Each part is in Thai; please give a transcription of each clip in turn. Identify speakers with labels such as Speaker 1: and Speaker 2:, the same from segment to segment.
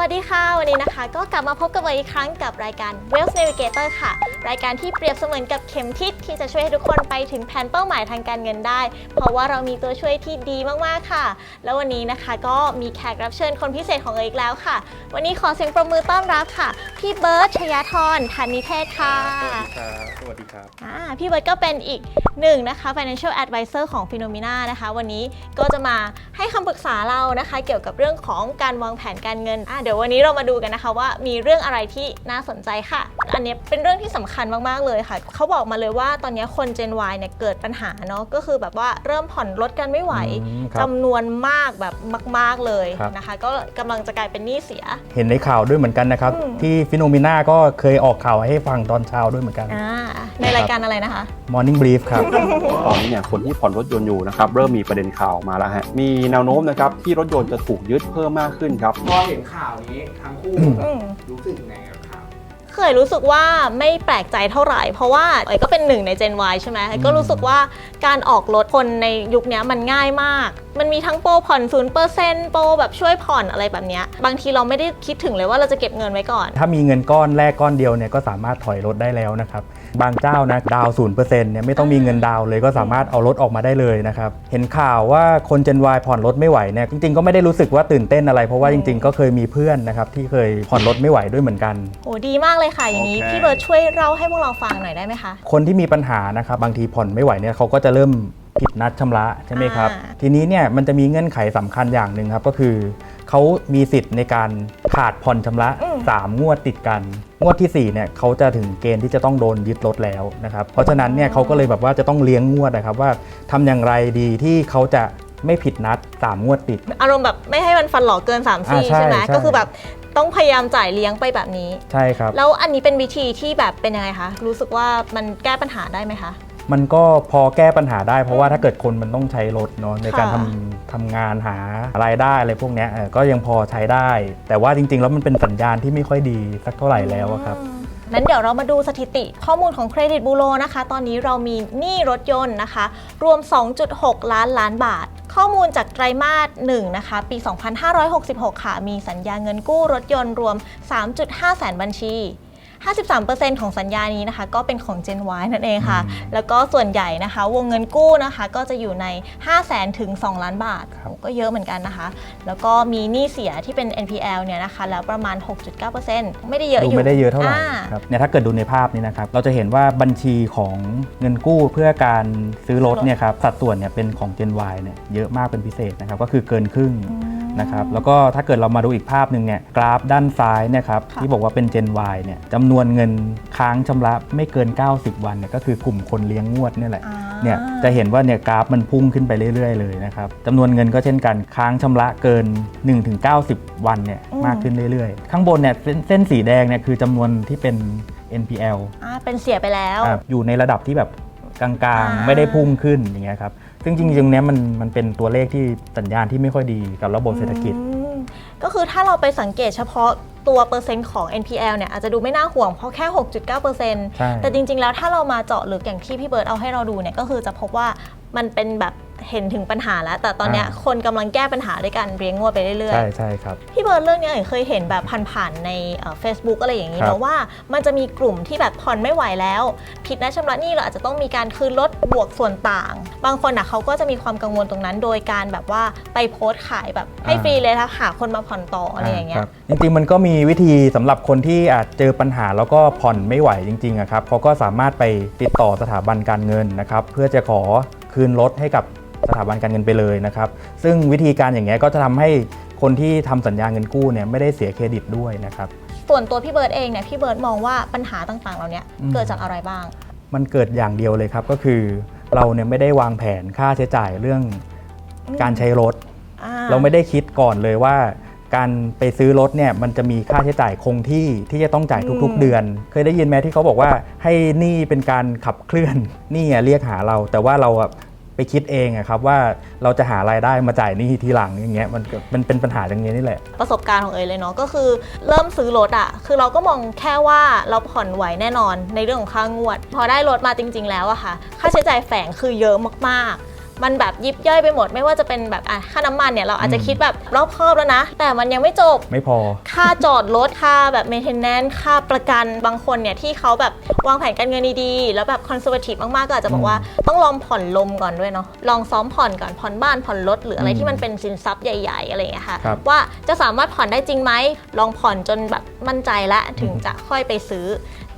Speaker 1: วัสดีค่ะ วันนี้นะคะ ก็กลับมาพบกับเอยอีกครั้งกับรายการ Wealth Navigator ค่ะ รายการที่เปรียบเสมือนกับเข็มทิศที่จะช่วยให้ทุกคนไปถึงแผนเป้าหมายทางการเงินได้ เพราะว่าเรามีตัวช่วยที่ดีมากๆค่ะ แล้ววันนี้นะคะก็มีแขกรับเชิญคนพิเศษของเอยอีกแล้วค่ะ วันนี้ขอเสียงประมือต้อนรับค่ะ พี่เบิร์ตชยาธรธานิเทศค่ะ
Speaker 2: สวัสดีครับสวัสดีครับ
Speaker 1: อ่าพี่เบิร์ตก็เป็นอีกหนึ่งนะคะ financial advisor ของ Phenomena นะคะ วันนี้ก็จะมาให้คำปรึกษาเรานะคะ เกี่ยวกับเรื่องของการวางแผนการเงินอะเดี๋ยววันนี้เรามาดูกันนะคะว่ามีเรื่องอะไรที่น่าสนใจค่ะ อันเนี้ยเป็นเรื่องที่สำคัญมากๆเลยค่ะ เขาบอกมาเลยว่าตอนนี้คน Gen Y เนี่ยเกิดปัญหาเนาะก็คือแบบว่าเริ่มผ่อนรถกันไม่ไหว
Speaker 2: อืมครับ
Speaker 1: จำนวนมากแบบมาก ๆเลย
Speaker 2: ครับ
Speaker 1: นะคะ ก็กำลังจะกลายเป็นหนี้เสีย
Speaker 2: เห็นในข่าวด้วยเหมือนกันนะครับ
Speaker 1: อืม
Speaker 2: ที่ฟิโนมิน่าก็เคยออกข่าวให้ฟังตอนเช้าด้วยเหมือนกัน
Speaker 1: อ่าในรายการอะไรนะคะ
Speaker 2: Morning Brief ครับ
Speaker 3: ตอนนี้เนี่ยคนที่ผ่อนรถยนต์อยู่นะครับเริ่มมีประเด็นข่าวออกมาแล้วฮะมีแนวโน้มนะครับที่รถยนต์จะถูกยึดเพิ่มมากขึ้นครับ
Speaker 4: พอเห็นข่าวนี้ทั้งคู่
Speaker 1: อืม
Speaker 4: รู้สึกยังไงกับข่าว
Speaker 1: เคยรู้สึกว่าไม่แปลกใจเท่าไหร่ เพราะว่าเอ๋ยก็เป็นหนึ่งใน Gen Y ใช่ไหมก็รู้สึกว่าการออกรถคนในยุคเนี้ยมันง่ายมาก มันมีทั้งโปรผ่อน0%โปรแบบช่วยผ่อนอะไรแบบเนี้ยบางทีเราไม่ได้คิดถึงเลยว่าเราจะเก็บเงินไว้ก่อน
Speaker 2: ถ้ามีเงินก้อนแรกก้อนเดียวเนี่ยก็สามารถถอยรถได้แล้วนะครับ บางเจ้านะดาวศูนย์เปอร์เซ็นต์เนี่ยไม่ต้องมีเงินดาวน์เลยก็สามารถเอารถออกมาได้เลยนะครับ เห็นข่าวว่าคน Gen Y ผ่อนรถไม่ไหวเนี่ยจริงๆก็ไม่ได้รู้สึกว่าตื่นเต้นอะไร เพราะว่าจริง ๆ ก็เคยมีเพื่อนนะครับที่เคยผ่อนรถไม่ไหวด้วยเหมือนกัน
Speaker 1: โอ้ดีมากเลยค่ะอย่างนี้
Speaker 2: โอเค
Speaker 1: พี่เบิร์ดช่วยเล่าให้พวกเราฟังหน่อยได้ไหมคะ
Speaker 2: คนที่มีปัญหานะครับบางทีผ่อนไม่ไหวเนี่ยเขาก็จะเริ่ม ผิดนัดชำระใช่ไหมครับ
Speaker 1: อ่า
Speaker 2: ทีนี้เนี่ยมันจะมีเงื่อนไขสำคัญอย่างหนึ่งครับ ก็คือเขามีสิทธิ์ในการขาดผ่อนชำระ 3 งวดติดกัน งวดที่ 4เนี่ยเขาจะถึงเกณฑ์ที่จะต้องโดนยึดรถแล้วนะครับ เพราะฉะนั้นเนี่ยเขาก็เลยแบบว่าจะต้องเลี้ยงงวดนะครับว่าทำอย่างไรดีที่เขาจะไม่ผิดนัด 3 งวดติด
Speaker 1: อารมณ์แบบไม่ให้มันฟันหลอกเกิน3าม
Speaker 2: อ่า
Speaker 1: ซี่
Speaker 2: ใช่
Speaker 1: ใช่ไหม
Speaker 2: ใช่
Speaker 1: ก็คือแบบต้องพยายามจ่ายเลี้ยงไปแบบนี้
Speaker 2: ใช่ครับ
Speaker 1: แล้วอันนี้เป็นวิธีที่แบบเป็นยังไงคะ รู้สึกว่ามันแก้ปัญหาได้ไหมคะ
Speaker 2: มันก็พอแก้ปัญหาได้ เพราะว่าถ้าเกิดคนมันต้องใช้รถเนาะในการ
Speaker 1: ค่ะ
Speaker 2: ทำทำงานหารายได้อะไรพวกเนี้ยเออก็ยังพอใช้ได้ แต่ว่าจริง ๆ แล้วมันเป็นสัญญาณที่ไม่ค่อยดีสักเท่าไหร่แล้วอะครับ
Speaker 1: อืมนั้นเดี๋ยวเรามาดูสถิติข้อมูลของเครดิตบูโรนะคะ ตอนนี้เรามีหนี้รถยนต์นะคะ รวม 2.6 ล้านล้านบาท ข้อมูลจากไตรมาส1นะคะ ปี 2566 ค่ะ มีสัญญาเงินกู้รถยนต์รวม 3.5 แสนบัญชี 53%ของสัญญานี้นะคะ ก็เป็นของ Gen Y นั่นเองค่ะ แล้วก็ส่วนใหญ่นะคะ วงเงินกู้นะคะ ก็จะอยู่ใน 5 0 0แสนถึง 2 ล้านบาท
Speaker 2: ครับ
Speaker 1: ก็เยอะเหมือนกันนะคะ แล้วก็มีหนี้เสียที่เป็น NPL เนี่ยนะคะ แล้วประมาณ 6.9%ไม่ได้เยอะ
Speaker 2: ดู
Speaker 1: อยู่
Speaker 2: ไม่ได้เยอะเท่าไหร่
Speaker 1: อ่า
Speaker 2: ครับเนี่ยถ้าเกิดดูในภาพนี้นะครับ เราจะเห็นว่าบัญชีของเงินกู้เพื่อการซื้อรถเนี่ยครับสัดส่วนเนี่ยเป็นของ Gen Y เนี่ยเยอะมากเป็นพิเศษนะครับก็คือเกินครึ่ง นะครับแล้วก็ถ้าเกิดเรามาดูอีกภาพหนึ่งเนี่ยกราฟด้านซ้ายเนะครับ
Speaker 1: ค่ะ
Speaker 2: ที่บอกว่าเป็น Gen Y เนี่ยจำนวนเงินค้างชำระไม่เกิน 90 วันเนี่ยก็คือกลุ่มคนเลี้ยงงวดเนี่ยแหละ
Speaker 1: อ่า
Speaker 2: เนี่ยจะเห็นว่าเนี่ยกราฟมันพุ่งขึ้นไปเรื่อย ๆ เลยนะครับจำนวนเงินก็เช่นกันค้างชำระเกิน 1-90 วันเนี่ยมากขึ้นเรื่อยๆ ข้างบนเนี่ยเส้นเส้นสีแดงเนี่ยคือจำนวนที่เป็น NPL
Speaker 1: อ่าเป็นเสียไปแล้ว
Speaker 2: อะอยู่ในระดับที่แบบกลาง
Speaker 1: อ่า
Speaker 2: ๆไม่ได้พุ่งขึ้นอย่างเงี้ยครับ ซึ่งจริงๆเนี้ยมันมันเป็นตัวเลขที่สัญญาณที่ไม่ค่อยดีกับระบบเศรษฐกิจ
Speaker 1: อืมก็คือถ้าเราไปสังเกตเฉพาะตัวเปอร์เซ็นต์ของ NPL เนี่ยอาจจะดูไม่น่าห่วงเพราะแค่ 6.9%
Speaker 2: ใช่
Speaker 1: แต่จริงๆ แล้วถ้าเรามาเจาะลึกอย่างที่พี่เบิร์ดเอาให้เราดูเนี่ยก็คือจะพบว่ามันเป็นแบบ เห็นถึงปัญหาแล้ว แต่ตอนเนี้ย
Speaker 2: อ่า
Speaker 1: คนกำลังแก้ปัญหาด้วยการเรียงงวดไปเรื่อย
Speaker 2: ใช่ใช่ครับ
Speaker 1: ๆ พี่เบิร์ดเรื่องเนี้ยเอ๋ยเคยเห็นแบบผ่านๆในเฟซบุ๊กอะไรอย่างนี้
Speaker 2: ครับ
Speaker 1: เนอะว่า มันจะมีกลุ่มที่แบบผ่อนไม่ไหวแล้ว ผิดนัดชำระหนี้เราอาจจะต้องมีการคืนลดบวกส่วนต่าง บางคนอะเขาก็จะมีความกังวลตรงนั้น โดยการแบบว่าไปโพสต์ขายแบบให้
Speaker 2: อ่า
Speaker 1: ฟรีเลยถ้าหาคนมาผ่อนต่ออะไรอย่างเงี้ย
Speaker 2: ครับจริงๆมันก็มีวิธีสำหรับคนที่อาจเจอปัญหาแล้วก็ผ่อนไม่ไหวจริงๆอะครับเขาก็สามารถไปติดต่อสถาบันการเงินนะครับ เพื่อจะขอคืนรถให้กับ สถาบันการเงินไปเลยนะครับซึ่งวิธีการอย่างเงี้ยก็จะทำให้คนที่ทำสัญญาเงินกู้เนี่ยไม่ได้เสียเครดิตด้วยนะครับ
Speaker 1: ส่วนตัวพี่เบิร์ดเองเนี่ยพี่เบิร์ดมองว่าปัญหาต่างๆ เหล่านี้
Speaker 2: อืม
Speaker 1: เกิดจากอะไรบ้าง
Speaker 2: มันเกิดอย่างเดียวเลยครับก็คือเราเนี่ยไม่ได้วางแผนค่าใช้จ่ายเรื่องการใช้รถ
Speaker 1: อ่
Speaker 2: เราไม่ได้คิดก่อนเลยว่าการไปซื้อรถเนี่ยมันจะมีค่าใช้จ่ายคงที่ที่จะต้องจ่ายทุกๆ เดือน เคยได้ยินไหมที่เขาบอกว่าให้หนี้เป็นการขับเคลื่อนหนี้อะเรียกหาเรา แต่ว่าเราอะ ไปคิดเองอะครับว่าเราจะหารายได้มาจ่ายหนี้ทีหลังอย่างเงี้ยมันก็มันเป็นปัญหาอย่างเงี้ยนี่แหละ
Speaker 1: ประสบการณ์ของเอยเลยเนาะก็คือเริ่มซื้อรถอะคือเราก็มองแค่ว่าเราผ่อนไหวแน่นอนในเรื่องของค่างวด พอได้รถมาจริง ๆ แล้วอะค่ะ ค่าใช้จ่ายแฝงคือเยอะมากๆ มันแบบยิบย่อยไปหมด ไม่ว่าจะเป็นแบบอะค่าน้ำมันเนี่ยเราอาจจะคิดแบบรอบคอบแล้วนะ แต่มันยังไม่จบ
Speaker 2: ไม่พอ
Speaker 1: ค่าจอดรถค่าแบบ maintenance ค่าประกันบางคนเนี่ยที่เขาแบบวางแผนการเงินดีๆ แล้วแบบคอนเซอร์ t ทีฟมากๆ ก็อาจจะบอกว่าต้องลองผ่อนลมก่อนด้วยเนาะลองซ้อมผ่อนก่อนผ่อนบ้านผ่อนรถหรืออะไร
Speaker 2: อืม
Speaker 1: ที่มันเป็นสินทรัพย์ใหญ่ ๆ อะไรอย่างเงี้ยค่ะ
Speaker 2: ครับ
Speaker 1: ว่าจะสามารถผ่อนได้จริงไหมลองผ่อนจนแบบมั่นใจแล้วถึงจะค่อยไปซื้อ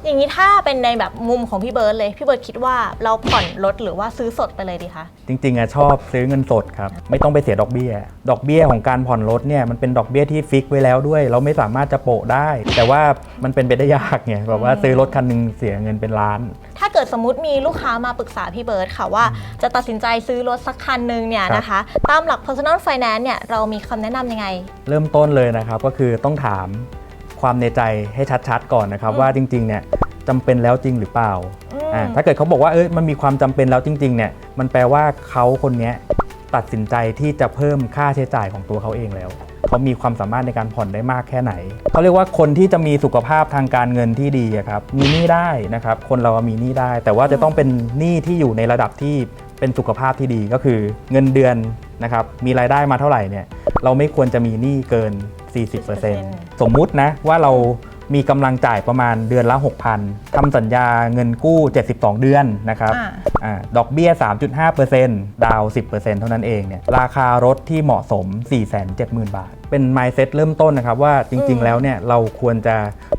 Speaker 1: อย่างนี้ถ้าเป็นในแบบมุมของพี่เบิร์ดเลยพี่เบิร์ดคิดว่าเราผ่อนรถหรือว่าซื้อสดไปเลยดีคะ
Speaker 2: จริงๆอะชอบซื้อเงินสดครับ ไม่ต้องไปเสียดอกเบี้ย ดอกเบี้ยของการผ่อนรถเนี่ยมันเป็นดอกเบี้ยที่ฟิกไว้แล้วด้วย เราไม่สามารถจะโปะได้ แต่ว่ามันเป็นไปได้ยากไงแบบว่าซื้อรถคันหนึงเสียเงินเป็นล้าน
Speaker 1: ถ้าเกิดสมมติมีลูกค้ามาปรึกษาพี่เบิร์ดค่ะว่าจะตัดสินใจซื้อรถสักคันหนึ่งเนี่ย
Speaker 2: ครับ
Speaker 1: นะคะ ตามหลัก personal finance เนี่ยเรามีคำแนะนำยังไง
Speaker 2: เริ่มต้นเลยนะครับก็คือต้องถาม ความในใจให้ชัดๆ ก่อนนะครับ
Speaker 1: อืม
Speaker 2: ว่าจริงๆเนี่ยจำเป็นแล้วจริงหรือเปล่า
Speaker 1: อืม
Speaker 2: อ่าถ้าเกิดเขาบอกว่าเอ้ยมันมีความจำเป็นแล้วจริงๆเนี่ยมันแปลว่าเขาคนเนี้ยตัดสินใจที่จะเพิ่มค่าใช้จ่ายของตัวเขาเองแล้วเขามีความสามารถในการผ่อนได้มากแค่ไหนเขาเรียกว่าคนที่จะมีสุขภาพทางการเงินที่ดีอะครับมีหนี้ได้นะครับ คนเรามีหนี้ได้ แต่ว่าจะต้องเป็นหนี้ที่อยู่ในระดับที่เป็นสุขภาพที่ดีก็คือ เงินเดือน นะครับมีรายได้มาเท่าไหร่เนี่ยเราไม่ควรจะมีหนี้เกิน 40%สมมุตินะว่าเรามีกำลังจ่ายประมาณเดือนละ 6,000ทำสัญญาเงินกู้ 72 เดือนนะครับ
Speaker 1: อ่า
Speaker 2: อาดอกเบี้ย 3.5%ดาวน์10%เท่านั้นเองเนี่ยราคารถที่เหมาะสม 470,000 บาท เป็น mindset เริ่มต้นนะครับว่าจริง
Speaker 1: อื
Speaker 2: ๆ
Speaker 1: ม
Speaker 2: แล้วเนี่ยเราควรจะ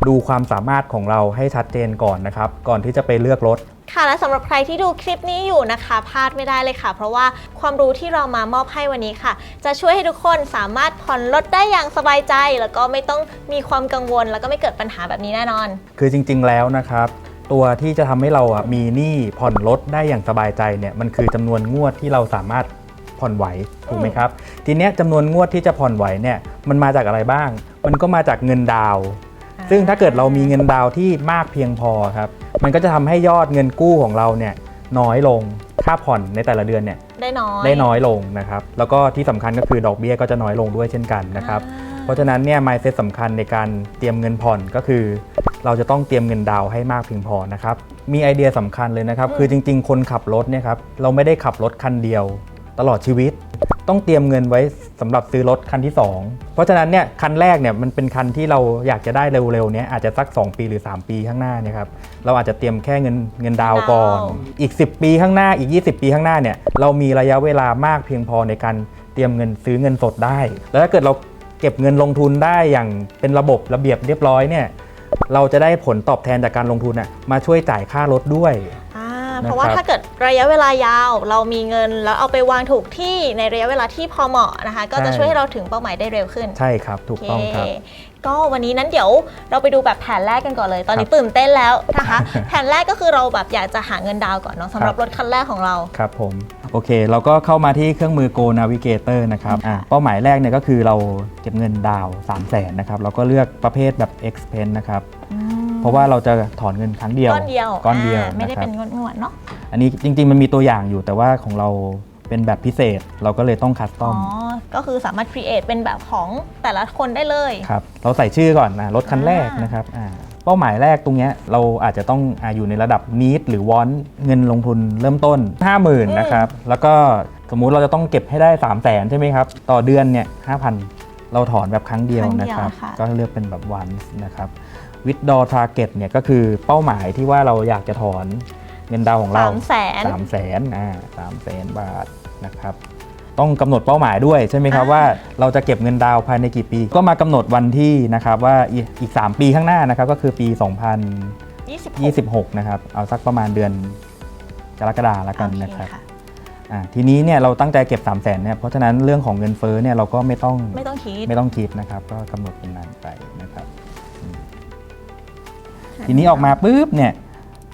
Speaker 2: ดูความสามารถของเราให้ชัดเจนก่อนนะครับ ก่อนที่จะไปเลือกรถ
Speaker 1: ค่ะและสำหรับใครที่ดูคลิปนี้อยู่นะคะพลาดไม่ได้เลยค่ะ เพราะว่าความรู้ที่เรามามอบให้วันนี้ค่ะ จะช่วยให้ทุกคนสามารถผ่อนรถได้อย่างสบายใจ แล้วก็ไม่ต้องมีความกังวล แล้วก็ไม่เกิดปัญหาแบบนี้แน่นอน
Speaker 2: คือจริง ๆ แล้วนะครับ ตัวที่จะทำให้เราอะมีหนี้ผ่อนรถได้อย่างสบายใจเนี่ยมันคือจำนวนงวดที่เราสามารถผ่อนไหวถูกไหมครับ ทีเนี้ยจำนวนงวดที่จะผ่อนไหวเนี่ยมันมาจากอะไรบ้าง มันก็มาจากเงินดาวน์ ซึ่งถ้าเกิดเรามีเงินดาวน์ที่มากเพียงพอครับ มันก็จะทำให้ยอดเงินกู้ของเราเนี่ยน้อยลง ค่าผ่อนในแต่ละเดือนเนี่ย
Speaker 1: ได้น้อย
Speaker 2: ได้น้อยลงนะครับ แล้วก็ที่สำคัญก็คือดอกเบี้ยก็จะน้อยลงด้วยเช่นกันนะครับ
Speaker 1: อ่า
Speaker 2: เพราะฉะนั้นเนี่ย mindset สำคัญในการเตรียมเงินผ่อนก็คือ เราจะต้องเตรียมเงินดาวน์ให้มากเพียงพอนะครับ มีไอเดียสำคัญเลยนะครับ คือจริง ๆ คนขับรถเนี่ยครับเราไม่ได้ขับรถคันเดียว ตลอดชีวิต ต้องเตรียมเงินไว้สำหรับซื้อรถคันที่ 2 เพราะฉะนั้นเนี่ยคันแรกเนี่ยมันเป็นคันที่เราอยากจะได้เร็วๆเนี่ยอาจจะสัก 2 ปีหรือ 3 ปีข้างหน้าเนี่ยครับเราอาจจะเตรียมแค่เงินเงินดาวน์ก่อน
Speaker 1: ดาวน์
Speaker 2: อีก 10 ปีข้างหน้าอีก 20 ปีข้างหน้าเนี่ยเรามีระยะเวลามากเพียงพอในการเตรียมเงินซื้อเงินสดได้ แล้วถ้าเกิดเราเก็บเงินลงทุนได้อย่างเป็นระบบระเบียบเรียบร้อยเนี่ยเราจะได้ผลตอบแทนจากการลงทุนน่ะมาช่วยจ่ายค่ารถด้วย
Speaker 1: อ่า
Speaker 2: นะครับ
Speaker 1: เพราะว่าถ้าเกิดระยะเวลายาวเรามีเงิน แล้วเอาไปวางถูกที่ในระยะเวลาที่พอเหมาะนะคะ ก็จะ
Speaker 2: ใช่
Speaker 1: ช่วยให้เราถึงเป้าหมายได้เร็วขึ้น
Speaker 2: ใช่ครับ ถูกต้องครับ
Speaker 1: โอเคก็วันนี้นั้นเดี๋ยวเราไปดูแบบแผนแรกกันก่อนเลย ตอนนี้ตื่นเต้นแล้วนะคะ แผนแรกก็คือเราแบบอยากจะหาเงินดาวน์ก่อนเนาะสำหรับ
Speaker 2: ครับ
Speaker 1: รถคันแรกของเรา
Speaker 2: ครับผม โอเค เราก็เข้ามาที่เครื่องมือ Go Navigator นะครับอะเป้าหมายแรกเนี่ยก็คือเราเก็บเงินดาวน์3 0 0แสนนะครับ เราก็เลือกประเภทแบบ expense นะครับ เพราะว่าเราจะถอนเงินครั้งเดียว
Speaker 1: ก้อนเดียว
Speaker 2: ก้อนเดียวา
Speaker 1: ไม่ได้
Speaker 2: นะครับ
Speaker 1: เป็นงวดๆเนาะ
Speaker 2: อันนี้จริง ๆ มันมีตัวอย่างอยู่แต่ว่าของเราเป็นแบบพิเศษ เราก็เลยต้องคัสต
Speaker 1: อ๋
Speaker 2: อ
Speaker 1: อ
Speaker 2: ม
Speaker 1: ก็คือสามารถ create เป็นแบบของแต่ละคนได้เลย
Speaker 2: ครับเราใส่ชื่อก่อนนะรถคันแรก
Speaker 1: อ่าน
Speaker 2: นะครับอ่าเป้าหมายแรกตรงเนี้ยเราอาจจะต้องอาอยู่ในระดับ need หรือ want เงินลงทุนเริ่มต้น 50,000นะครับแล้วก็สมมุติเราจะต้องเก็บให้ได้ 3 0 0แสนใช่ไหมครับ ต่อเดือนเนี่ย5,000 เราถอนแบบครั้งเดียว
Speaker 1: ครั้งเดี
Speaker 2: นะ
Speaker 1: ยว
Speaker 2: ครับ
Speaker 1: ค่ะ
Speaker 2: ก็เลือกเป็นแบบ once นะครับ withdraw target เนี่ยก็คือเป้าหมายที่ว่าเราอยากจะถอนเงินดาวน์ของเรา
Speaker 1: สามแสน
Speaker 2: สามแสนอ่าสามแสนบาทนะครับต้องกำหนดเป้าหมายด้วยใช่ไหมครับ
Speaker 1: อ่า
Speaker 2: ว่าเราจะเก็บเงินดาวน์ภายในกี่ปี ก็มากำหนดวันที่นะครับว่าอีกอีก 3 ปีข้างหน้านะครับก็คือปี
Speaker 1: 26
Speaker 2: 2026 นะครับเอาสักประมาณเดือนกรกฎาแล้วกัน
Speaker 1: โอเค
Speaker 2: นะครับ
Speaker 1: ค่ะ
Speaker 2: อ่าทีนี้เนี่ยเราตั้งใจเก็บ 3 0 0แสนเนี่ยเพราะฉะนั้นเรื่องของเงินเฟ้อเนี่ยเราก็ไม่ต้อง
Speaker 1: ไม่ต้องคิด
Speaker 2: ไม่ต้องคิดนะครับก็กำหนดเป็นนั้นไปนะครับอืม ทีนี้ออกมาปุ๊บเนี่ย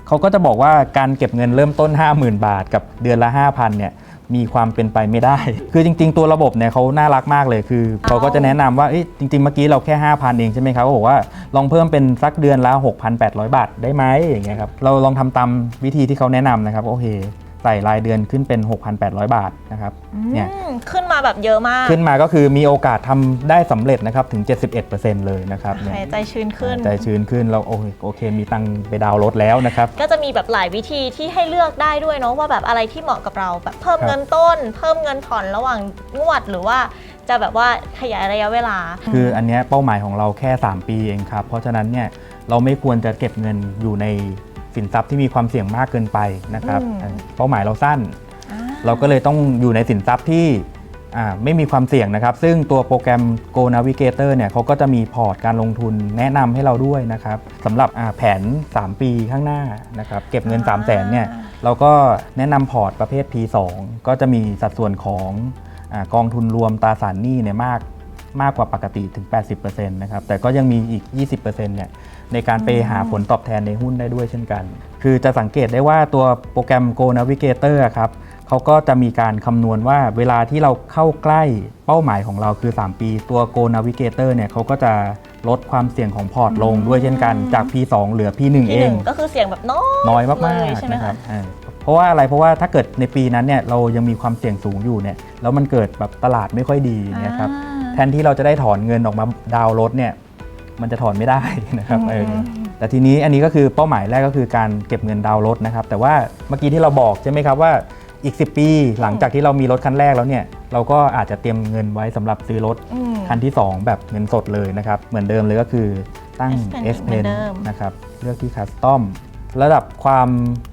Speaker 2: เขาก็จะบอกว่าการเก็บเงินเริ่มต้น 50,000 บาท กับเดือนละ 5,000เนี่ยมีความเป็นไปไม่ได้ คือจริง ๆ ตัวระบบเนี่ยเขาน่ารักมากเลย คือเขาก็จะแนะนำว่าเอ้ยจริง ๆ เมื่อกี้เราแค่ 5,000 เองใช่ไหมครับเขาบอกว่าลองเพิ่มเป็นสักเดือนละ 6,800 บาทได้ไหมอย่างเงี้ยครับ เราลองทำตามวิธีที่เขาแนะนำนะครับ โอเคใส่รายเดือนขึ้นเป็น 6,800 บาทนะครับเนี่ย
Speaker 1: อืมขึ้นมาแบบเยอะมาก
Speaker 2: ขึ้นมาก็คือมีโอกาสทำได้สำเร็จนะครับถึง 71%เลยนะครับ
Speaker 1: โอ
Speaker 2: เนี่
Speaker 1: เค
Speaker 2: ย
Speaker 1: ใจชื้นขึ้น
Speaker 2: ใจชื้นขึ้นเราโอเคโอเค มีตังค์ไปดาวน์รถแล้วนะครับ
Speaker 1: ก็จะมีแบบหลายวิธีที่ให้เลือกได้ด้วยเนาะว่าแบบอะไรที่เหมาะกับเราแบบเพิ่ม
Speaker 2: ครับ
Speaker 1: เงินต้น เพิ่มเงินผ่อนระหว่างงวดหรือว่าจะแบบว่าขยายระยะเวลา
Speaker 2: คืออันเนี้ยเป้าหมายของเราแค่ 3 ปีเองครับ เพราะฉะนั้นเนี่ยเราไม่ควรจะเก็บเงินอยู่ใน สินทรัพย์ที่มีความเสี่ยงมากเกินไปนะครับ
Speaker 1: อืม
Speaker 2: เออเป้าหมายเราสั้น
Speaker 1: อ่า
Speaker 2: เราก็เลยต้องอยู่ในสินทรัพย์ที่อ่าไม่มีความเสี่ยงนะครับ ซึ่งตัวโปรแกรม Go Navigator เนี่ยเขาก็จะมีพอร์ตการลงทุนแนะนำให้เราด้วยนะครับสำหรับอ่าแผน 3 ปีข้างหน้านะครับ เก็บเงิน 3 0 0แสนเนี่ยเราก็แนะนำพอร์ตประเภท P2 ก็จะมีสัดส่วนของอากองทุนรวมตราสารหนี้เนี่ยมาก มากกว่าปกติถึง 80%นะครับ แต่ก็ยังมีอีก 20%เนี่ยในการไปหาผลตอบแทนในหุ้นได้ด้วยเช่นกัน คือจะสังเกตได้ว่าตัวโปรแกรม Go Navigator อะครับเขาก็จะมีการคำนวณว่าเวลาที่เราเข้าใกล้เป้าหมายของเราคือ 3 ปี ตัว Go Navigator เนี่ยเขาก็จะลดความเสี่ยงของพอร์ตลงด้วยเช่นกันจาก P2 เหลือ P1
Speaker 1: ที่
Speaker 2: เอ
Speaker 1: หนึ่
Speaker 2: ง
Speaker 1: งก็คือเสี่ยงแบบน้อย
Speaker 2: น้อยมาก
Speaker 1: เลยใช่
Speaker 2: ๆ
Speaker 1: ไหม
Speaker 2: นะค
Speaker 1: คะ
Speaker 2: รับอ่าเพราะว่าอะไรเพราะว่าถ้าเกิดในปีนั้นเนี่ยเรายังมีความเสี่ยงสูงอยู่เนี่ยแล้วมันเกิดแบบตลาดไม่ค่อยดีเนี่ยครับ
Speaker 1: อ่า
Speaker 2: แทนที่เราจะได้ถอนเงินออกมาดาวน์รถเนี่ยมันจะถอนไม่ได้นะครับเออแต่ทีนี้อันนี้ก็คือเป้าหมายแรกก็คือการเก็บเงินดาวน์รถนะครับ แต่ว่าเมื่อกี้ที่เราบอกใช่ไหมครับว่าอีก 10 ปีหลังจากที่เรามีรถคันแรกแล้วเนี่ยเราก็อาจจะเตรียมเงินไว้สำหรับซื้อรถ
Speaker 1: อืม
Speaker 2: คันที่ 2 แบบเงินสดเลยนะครับ เหมือนเดิมเลยก็คือตั้ง
Speaker 1: S
Speaker 2: S
Speaker 1: Pen เหมื
Speaker 2: Pen
Speaker 1: อนเดิม
Speaker 2: นะครับเลือกที่คัสตอม ระดับความ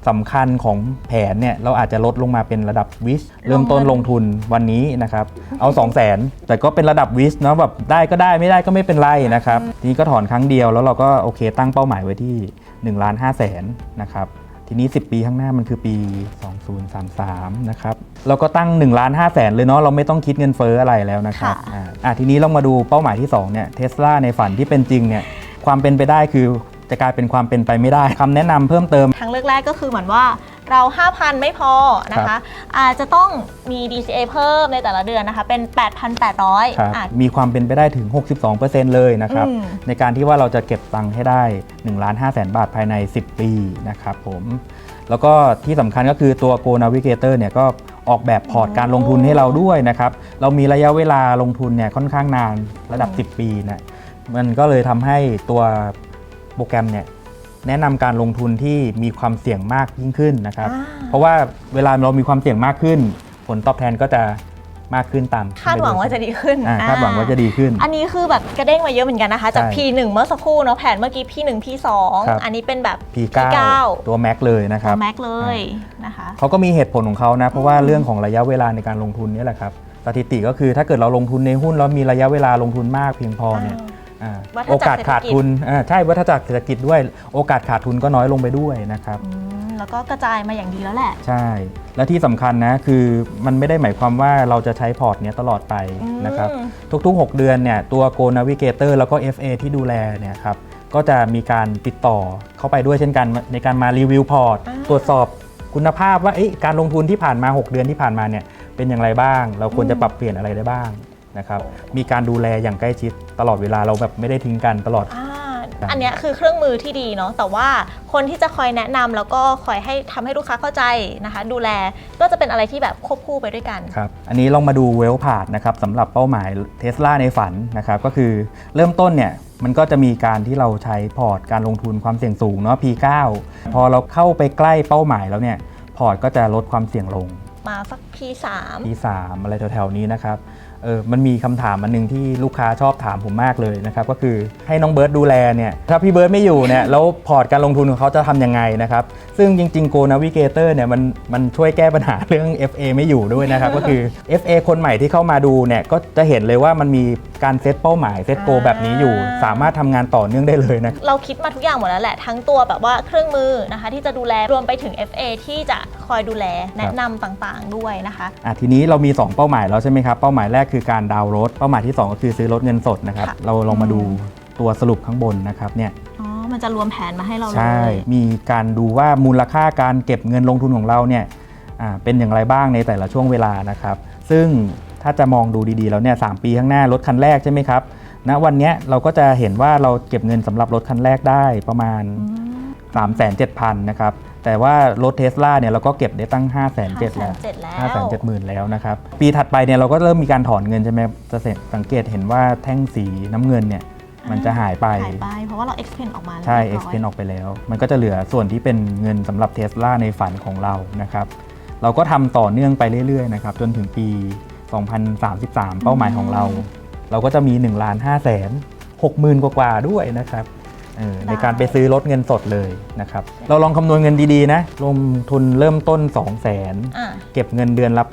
Speaker 2: สำคัญของแผนเนี่ยเราอาจจะลดลงมาเป็นระดับวิชเริ่มต้นลงทุนวันนี้นะครับ เอา 2 0 0 0 0 0แต่ก็เป็นระดับวิชเนาะแบบได้ก็ได้ไม่ได้ก็ไม่เป็นไรนะครับทีนี้ก็ถอนครั้งเดียวแล้วเราก็โอเคตั้งเป้าหมายไว้ที่1ล้าน5แสนนะครับทีนี้ 10 ปีข้างหน้ามันคือปี 2033 นะครับ เราก็ตั้ง1ล้าน5แสนเลยเนาะ เราไม่ต้องคิดเงินเฟ้ออะไรแล้วนะครับ
Speaker 1: ค่ะ
Speaker 2: อ่าอะทีนี้เรามาดูเป้าหมายที่2เนี่ยเทสลาในฝันที่เป็นจริงเนี่ย ความเป็นไปได้คือ จะกลายเป็นความเป็นไปไม่ได้คำแนะนำเพิ่มเติม
Speaker 1: ทางเลือกแรกก็คือเหมือนว่าเรา 5,000 ไม่พอนะ
Speaker 2: ครั
Speaker 1: คะ
Speaker 2: บ
Speaker 1: อาจจะต้องมี DCA เพิ่มในแต่ละเดือนนะคะ เป็น 8,800
Speaker 2: ครับ
Speaker 1: อะ
Speaker 2: มีความเป็นไปได้ถึง 62%เลยนะครับ
Speaker 1: อืม
Speaker 2: ในการที่ว่าเราจะเก็บตังค์ให้ได้1ล้าน5แสนบาทภายใน 10 ปีนะครับผม แล้วก็ที่สำคัญก็คือตัว Go Navigator เนี่ยก็ออกแบบพอร์ตการลงทุนให้เราด้วยนะครับ เรามีระยะเวลาลงทุนเนี่ยค่อนข้างนานระดับ 10 ปีนะมันก็เลยทำให้ตัว โปรแกรมเนี่ยแนะนำการลงทุนที่มีความเสี่ยงมากยิ่งขึ้นนะครับ
Speaker 1: อ่า
Speaker 2: เพราะว่าเวลาเรามีความเสี่ยงมากขึ้น ผลตอบแทนก็จะมากขึ้นตาม
Speaker 1: คาดหวังว่าจะดีขึ้น
Speaker 2: อ่าคาดหวังว่าจะดีขึ้น
Speaker 1: อันนี้คือแบบกระเด้งมาเยอะเหมือนกันนะคะ จาก
Speaker 2: ใช่
Speaker 1: P1 เมื่อสักครู่เนาะแผนเมื่อกี้ P1 P2
Speaker 2: ครับ
Speaker 1: อันนี้เป็นแบบ
Speaker 2: P9
Speaker 1: P9
Speaker 2: ตัว Mac เลยนะค
Speaker 1: ตั
Speaker 2: รั
Speaker 1: ว
Speaker 2: บ
Speaker 1: แม็กเลยนะคะ
Speaker 2: เขาก็มีเหตุผลของเขานะ เพราะว่าเรื่องของระยะเวลาในการลงทุนเนี่ยแหละครับสถิติก็คือถ้าเกิดเราลงทุนในหุ้นแล้วมีระยะเวลาลงทุนมากเพียงพอเนี่ย อ่า
Speaker 1: วัฏจักร
Speaker 2: โอกาสขาดทุนอ่าใช่วัฏจักรเศรษฐกิจด้วยโอกาสขาดทุนก็น้อยลงไปด้วยนะครับ
Speaker 1: อืมแล้วก็กระจายมาอย่างดีแล้วแหละ
Speaker 2: ใช่ และที่สำคัญนะคือมันไม่ได้หมายความว่าเราจะใช้พอร์ตเนี้ยตลอดไปนะครับ
Speaker 1: อืม
Speaker 2: ทุกๆ 6 เดือนเนี่ยตัว Go Navigator แล้วก็ FA ที่ดูแลเนี่ยครับก็จะมีการติดต่อเข้าไปด้วยเช่นกันในการมารีวิวพอร์ต
Speaker 1: อ่า
Speaker 2: ตรวจสอบคุณภาพว่าเอ๊ะการลงทุนที่ผ่านมา 6 เดือนที่ผ่านมาเนี่ยเป็นอย่างไรบ้าง เราควรจะปรับเปลี่ยนอะไรได้บ้าง นะครับมีการดูแลอย่างใกล้ชิดตลอดเวลาเราแบบไม่ได้ทิ้งกันตลอด
Speaker 1: อ่า
Speaker 2: ครับ
Speaker 1: อันเนี้ยคือเครื่องมือที่ดีเนาะแต่ว่าคนที่จะคอยแนะนำแล้วก็คอยให้ทำให้ลูกค้าเข้าใจนะคะ ดูแลก็จะเป็นอะไรที่แบบควบคู่ไปด้วยกัน
Speaker 2: ครับ อันนี้ลองมาดูเวลพาดนะครับสำหรับเป้าหมายเทสลาในฝันนะครับ ก็คือเริ่มต้นเนี่ยมันก็จะมีการที่เราใช้พอร์ตการลงทุนความเสี่ยงสูงเนาะ P9 พอเราเข้าไปใกล้เป้าหมายแล้วเนี่ย พอร์ตก็จะลดความเสี่ยงลง
Speaker 1: มาสัก P3
Speaker 2: P3 อะไรแถวๆนี้นะครับ เออมันมีคำถามอันหนึ่งที่ลูกค้าชอบถามผมมากเลยนะครับก็คือให้น้องเบิร์ดดูแลเนี่ยถ้าพี่เบิร์ดไม่อยู่เนี่ยแล้วพอร์ตการลงทุนของเขาจะทำยังไงนะครับซึ่งจริงๆโกนาวิเกเตอร์เนี่ยมันมันช่วยแก้ปัญหาเรื่อง FA ไม่อยู่ด้วยนะครับก็คือ FA คนใหม่ที่เข้ามาดูเนี่ยก็จะเห็นเลยว่ามันมี การเซตเป้าหมายเซตโก
Speaker 1: อ่า
Speaker 2: แบบนี้อยู่ สามารถทำงานต่อเนื่องได้เลยนะ
Speaker 1: เราคิดมาทุกอย่างหมดแล้วแหละ ทั้งตัวแบบว่าเครื่องมือนะคะ ที่จะดูแลรวมไปถึง FA ที่จะคอยดูแลแนะนำต่างๆด้วยนะคะ
Speaker 2: อะทีนี้เรามี 2 เป้าหมายแล้วใช่ไหมครับ เป้าหมายแรกคือการดาวน์รถ เป้าหมายที่ 2 ก็คือซื้อรถเงินสดนะครับ
Speaker 1: ค่ะ
Speaker 2: เราลองมาดูตัวสรุปข้างบนนะครับเนี่ย
Speaker 1: อ๋อ มันจะรวมแผนมาให้เราเล
Speaker 2: ใช่
Speaker 1: ย
Speaker 2: มีการดูว่ามูลค่าการเก็บเงินลงทุนของเราเนี่ยอ่าเป็นอย่างไรบ้างในแต่ละช่วงเวลานะครับ ซึ่ง ถ้าจะมองดูดีๆแล้วเนี่ยสามปีข้างหน้ารถคันแรกใช่ไหมครับณวันเนี้ยเราก็จะเห็นว่าเราเก็บเงินสำหรับรถคันแรกได้ประมาณ 3 7 0 0 0นะครับแต่ว่ารถเทสลาเนี่ยเราก็เก็บได้ตั้ง 5 7 0 0 0 0แล้ว
Speaker 1: 570,000แล้ว
Speaker 2: 5 7 0 0 0 0 แล้วนะครับ ปีถัดไปเนี่ยเราก็เริ่มมีการถอนเงินใช่ไหมจะสังเกตเห็นว่าแท่งสีน้ำเงินเนี่ยมันจะหายไป
Speaker 1: หายไป เพราะว่าเรา expand ออกมาแล้ว
Speaker 2: ใช่
Speaker 1: เรียบร้อย
Speaker 2: expand ออกไปแล้ว มันก็จะเหลือส่วนที่เป็นเงินสำหรับเท s l a ในฝันของเรานะครับ เราก็ทำต่อเนื่องไปเรื่อยๆนะครับจนถึงปี 2033 เป้าหมายของเรา เราก็จะมี1ล้าน5แสน6หมื่นกว่าๆด้วยนะครับเออในการไปซื้อรถเงินสดเลยนะครับ เราลองคำนวณเงินดีๆนะลงทุนเริ่มต้น 2 0 0แสน
Speaker 1: อะ
Speaker 2: เก็บเงินเดือนละ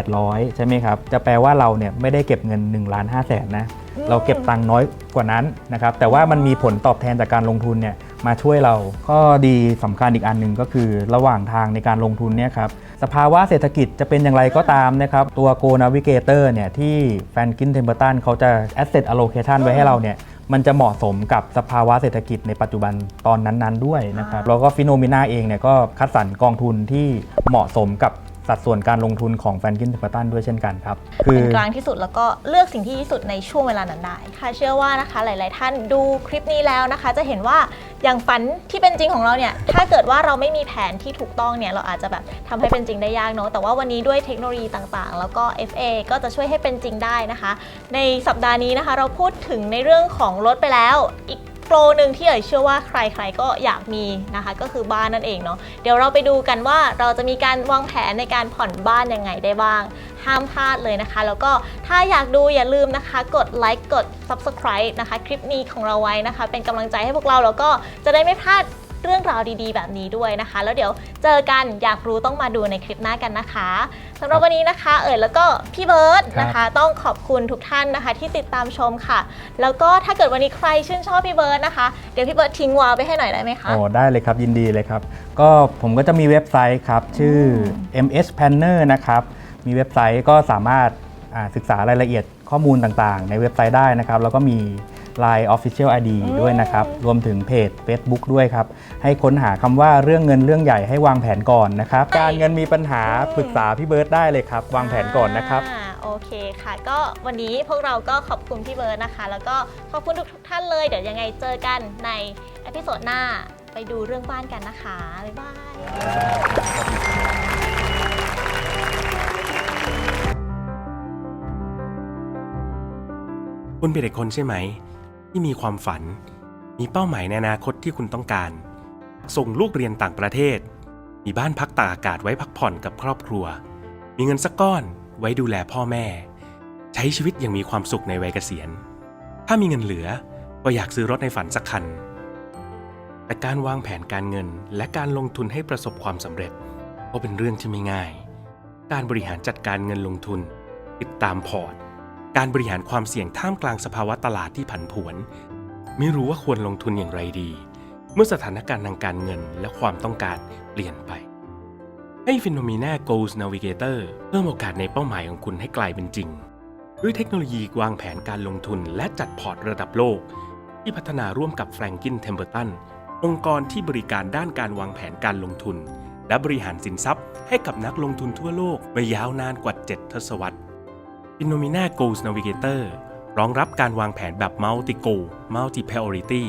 Speaker 2: 8,800 ใช่ไหมครับ จะแปลว่าเราเนี่ยไม่ได้เก็บเงิน1ล้าน5แสนนะ เราเก็บตังค์น้อยกว่านั้นนะครับ แต่ว่ามันมีผลตอบแทนจากการลงทุนเนี่ยมาช่วยเราก็ดีสำคัญอีกอันหนึ่งก็คือระหว่างทางในการลงทุนเนี่ยครับ สภาวะเศรษฐกิจจะเป็นอย่างไรก็ตามนะครับ ตัว Go Navigator เนี่ยที่แฟนกินเทมเปอร์ตันเขาจะ Asset Allocation ไว้ให้เราเนี่ยมันจะเหมาะสมกับสภาวะเศรษฐกิจในปัจจุบันตอนนั้น ๆ ด้วยนะครับแล้วก็ฟิโนมิน่าเองเนี่ยก็คัดสรรกองทุนที่เหมาะสมกับ สัดส่วนการลงทุนของแฟนกินเทมเ r อร์ตันด้วยเช่นกันครับ
Speaker 1: เป็นกลางที่สุดแล้วก็เลือกสิ่งที่ดีที่สุดในช่วงเวลานั้นได้ค่ะเชื่อว่านะคะหลาย ๆ ท่านดูคลิปนี้แล้วนะคะ จะเห็นว่าอย่างฝันที่เป็นจริงของเราเนี่ยถ้าเกิดว่าเราไม่มีแผนที่ถูกต้องเนี่ยเราอาจจะแบบทำให้เป็นจริงได้ยากเนาะแต่ว่าวันนี้ด้วยเทคโนโลยีต่าง ๆ แล้วก็ FA ก็จะช่วยให้เป็นจริงได้นะคะ ในสัปดาห์นี้นะคะ เราพูดถึงในเรื่องของรถไปแล้วอีก โปรหนึ่งที่เอ๋ยเชื่อว่าใครๆก็อยากมีนะคะ ก็คือบ้านนั่นเองเนาะเดี๋ยวเราไปดูกันว่าเราจะมีการวางแผนในการผ่อนบ้านยังไงได้บ้าง ห้ามพลาดเลยนะคะ แล้วก็ถ้าอยากดูอย่าลืมนะคะ กดไลค์กด Subscribe นะคะ คลิปนี้ของเราไว้นะคะ เป็นกำลังใจให้พวกเราแล้วก็จะได้ไม่พลาด เรื่องราวดีๆ แบบนี้ด้วยนะคะ แล้วเดี๋ยวเจอกันอยากรู้ต้องมาดูในคลิปหน้ากันนะคะสำหรับวันนี้นะคะ เอ๋ยแล้วก็พี่เบิร์ตนะคะ ต้องขอบคุณทุกท่านนะคะ ที่ติดตามชมค่ะ แล้วก็ถ้าเกิดวันนี้ใครชื่นชอบพี่เบิร์ตนะคะเดี๋ยวพี่เบิร์ตทิ้งวาล์วไปให้หน่อยได้ไหมคะ
Speaker 2: โอ้ได้เลยครับยินดีเลยครับ ก็ผมก็จะมีเว็บไซต์ครับ ชื่อ ms planner นะครับมีเว็บไซต์ก็สามารถอ่าศึกษารายละเอียดข้อมูลต่างๆ ในเว็บไซต์ได้นะครับ แล้วก็มี Line Official ID ด้วยนะครับ รวมถึงเพจ Facebook ด้วยครับ ให้ค้นหาคำว่าเรื่องเงินเรื่องใหญ่ให้วางแผนก่อนนะครับ การเงินมีปัญหาปรึกษาพี่เบิร์ตได้เลยครับ วางแผนก่อนนะครับ
Speaker 1: อ่าโอเคค่ะ ก็วันนี้พวกเราก็ขอบคุณพี่เบิร์ดนะคะ แล้วก็ขอบคุณทุกๆท่านเลย เดี๋ยวยังไงเจอกันในเอพิโซดหน้าไปดูเรื่องบ้านกันนะคะ บ๊ายบาย
Speaker 5: คุณเป็นเด็กคนใช่ไหม ที่มีความฝัน มีเป้าหมายในอนาคตที่คุณต้องการ ส่งลูกเรียนต่างประเทศ มีบ้านพักตากอากาศไว้พักผ่อนกับครอบครัว มีเงินสักก้อนไว้ดูแลพ่อแม่ ใช้ชีวิตอย่างมีความสุขในวัยเกษียณ ถ้ามีเงินเหลือก็อยากซื้อรถในฝันสักคัน แต่การวางแผนการเงินและการลงทุนให้ประสบความสำเร็จก็เป็นเรื่องที่ไม่ง่าย การบริหารจัดการเงินลงทุน ติดตามพอร์ต การบริหารความเสี่ยงท่ามกลางสภาวะตลาดที่ผันผวน ไม่รู้ว่าควรลงทุนอย่างไรดี เมื่อสถานการณ์ทางการเงินและความต้องการเปลี่ยนไป ให้ p h e n o m e n a Goals Navigator เพิ่มโอกาสในเป้าหมายของคุณให้กลายเป็นจริง ด้วยเทคโนโลยีวางแผนการลงทุนและจัดพอร์ตระดับโลก ที่พัฒนาร่วมกับ Franklin Templeton องค์กรที่บริการด้านการวางแผนการลงทุน และบริหารสินทรัพย์ให้กับนักลงทุนทั่วโลกมายาวนานกว่า 7 ทศวรรษ i n o m i n a Goals Navigator รองรับการวางแผนแบบ Multi Goal Multi Priority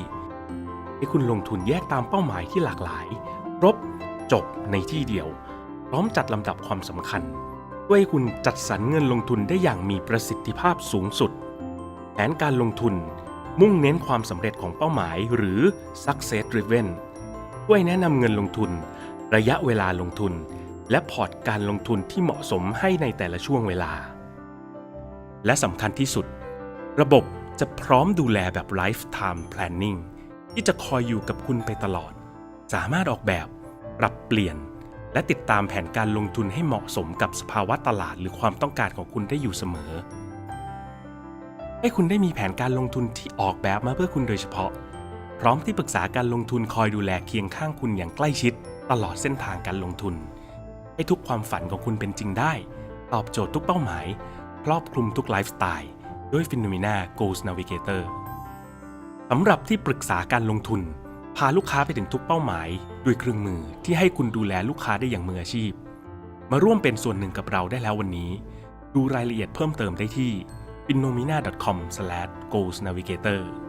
Speaker 5: ให้คุณลงทุนแยกตามเป้าหมายที่หลากหลาย ครบ จบในที่เดียว พร้อมจัดลำดับความสำคัญเพื่อให้คุณจัดสรรเงินลงทุนได้อย่างมีประสิทธิภาพสูงสุด แผนการลงทุน มุ่งเน้นความสำเร็จของเป้าหมายหรือ Success Driven ช่วยแนะนำเงินลงทุน ระยะเวลาลงทุน และพอร์ตการลงทุนที่เหมาะสมให้ในแต่ละช่วงเวลา และสำคัญที่สุด ระบบจะพร้อมดูแลแบบ Lifetime Planning ที่จะคอยอยู่กับคุณไปตลอด สามารถออกแบบ ปรับเปลี่ยน และติดตามแผนการลงทุนให้เหมาะสมกับสภาวะตลาดหรือความต้องการของคุณได้อยู่เสมอ ให้คุณได้มีแผนการลงทุนที่ออกแบบมาเพื่อคุณโดยเฉพาะ พร้อมที่ปรึกษาการลงทุนคอยดูแลเคียงข้างคุณอย่างใกล้ชิด ตลอดเส้นทางการลงทุน ให้ทุกความฝันของคุณเป็นจริงได้ ตอบโจทย์ทุกเป้าหมาย ครอบคลุมทุกไลฟ์สไตล์ด้วย p h e n o m e n a Goals Navigator สำหรับที่ปรึกษาการลงทุน พาลูกค้าไปถึงทุกเป้าหมายด้วยเครื่องมือที่ให้คุณดูแลลูกค้าได้อย่างมืออาชีพ มาร่วมเป็นส่วนหนึ่งกับเราได้แล้ววันนี้ ดูรายละเอียดเพิ่มเติมได้ที่ p h e n o m e n a c o m g o a l s n a v i g a t o r